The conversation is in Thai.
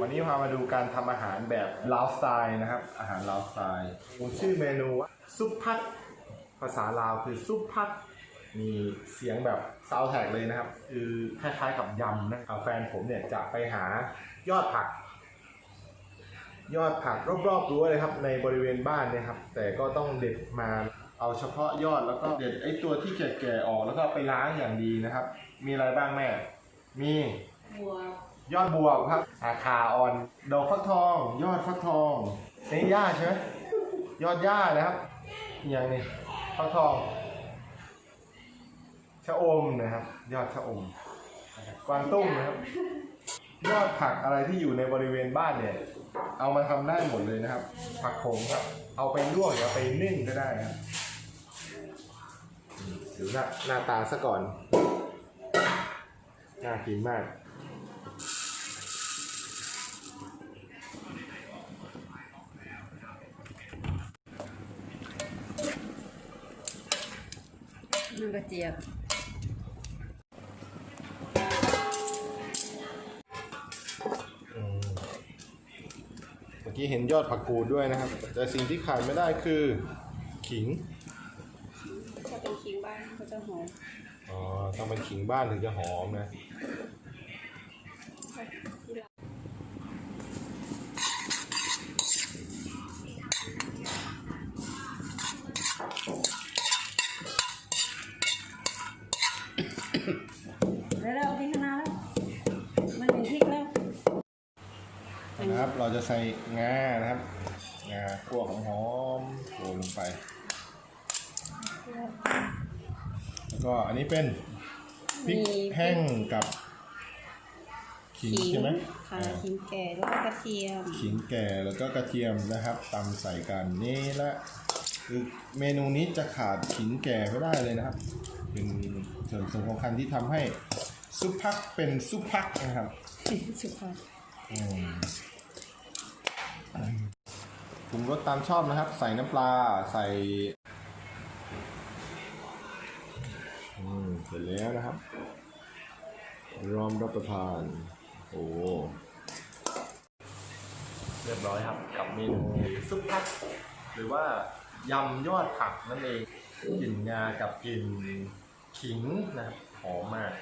วันนี้พามาดูการทำอาหารแบบลาวสไตล์นะครับ อาหารลาวสไตล์ผมชื่อเมนูว่าซุปพัดภาษาลาวคือซุปพัดมีเสียงแบบซาวแท็กเลยนะครับ คือคล้ายๆกับยำนะแฟนผมเนี่ยจะไปหายอดผัก ยอดผักรอบๆรั้วเลยครับ ในบริเวณบ้านเนี่ยครับ แต่ก็ต้องเด็ดมาเอาเฉพาะยอดแล้วก็เด็ดไอ้ตัวที่แก่ๆออกแล้วก็ไปล้างอย่างดีนะครับ มีอะไรบ้างแม่ มีบัว ยอดบวบครับอาคาอ่อน ดอกฟักทอง ยอดฟักทองนี่หญ้าใช่ไหมยอดหญ้านะครับอหย่างนี้ฟักทองชะอมนะครับ ยอดชะอมนะครับกวางตุ้งนะครับ ยอดผักอะไรที่อยู่ในบริเวณบ้านเนี่ย เอามาทำได้หมดเลยนะครับ ผักโขมครับ เอาไปลวกหรือเอาไปนึ่งก็ได้ครับอืมดูหน้าหน้าตาซะก่อน น่ากินมาก น้ำกระเจี๊ยบอืมเมื่อกี้เห็นยอดผักกูดด้วยนะครับ แต่สิ่งที่ขาดไม่ได้คือขิง ถ้าเป็นคิงบ้านเขาจะหอม อ๋อ ต้องเป็นขิงบ้านถึงจะหอมนะ แล้ว เราพริกข้างหน้าแล้วมันเป็นพริกแล้วนะครับ เราจะใส่งานะครับงาคั่วหอมๆโรยลงไป แล้วก็อันนี้เป็นพริกมีแห้งกับขิงใช่ไหมค่ะอ่า ขิงแก่แล้วก็กระเทียม ขิงแก่แล้วก็กระเทียมนะครับตำใส่กันนี่ละคือเมนูนี้จะขาดขิงแก่ไม่ได้เลยนะครับ เป็นส่วนสำคัญที่ทำให้ซุปพักเป็นซุปพักนะครับสุภาพอืมปรุงรสตามชอบนะครับ ใส่น้ำปลาใส่อืมเสร็จแล้วนะครับ รอมรับประทาน โอ้เรียบร้อยครับ กับเมนูซุปพัก หรือว่ายำยอดผักนั่นเอง กลิ่นงากับกลิ่นขิงนะครับหอมมาก